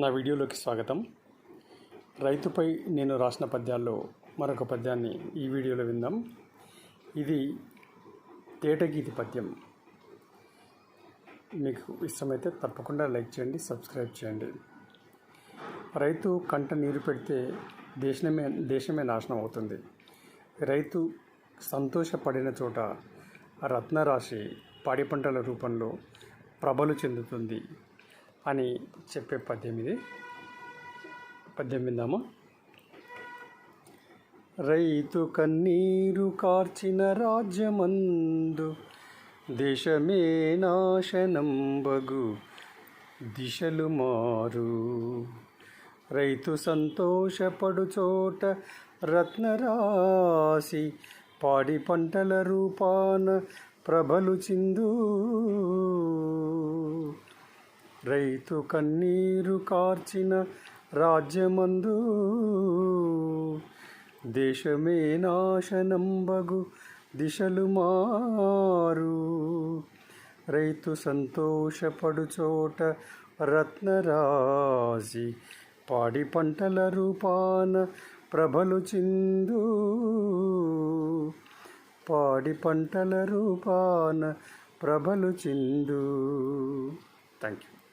నా వీడియోలోకి స్వాగతం. రైతుపై నేను రాసిన పద్యాల్లో మరొక పద్యాన్ని ఈ వీడియోలో విందాం. ఇది తేటగీతి పద్యం. మీకు ఇష్టమైతే తప్పకుండా లైక్ చేయండి సబ్స్క్రైబ్ చేయండి. రైతు కంట నీరు పెడితే దేశమే దేశమే నాశనం అవుతుంది. రైతు సంతోషపడిన చోట రత్నరాశి పాడి పంటల రూపంలో ప్రభలు చెందుతుంది. అని చెప్పే పద్యం ఇది. పద్యం విందామా? రైతు కన్నీరు కార్చిన రాజ్యమందు దేశమే నాశనం బగు దిశలు మారు. రైతు సంతోషపడు చోట రత్నరాశి పాడి పంటల రూపాన ప్రభలు చిందు. రైతు కన్నీరు కార్చిన రాజ్యమందు దేశమే నాశనంబగు దిశలు మారు. రైతు సంతోషపడు చోట రత్నరాశి పాడి పంటల రూపాన ప్రభలు చిందు. పాడి పంటల రూపాన ప్రభలు చిందు. Thank you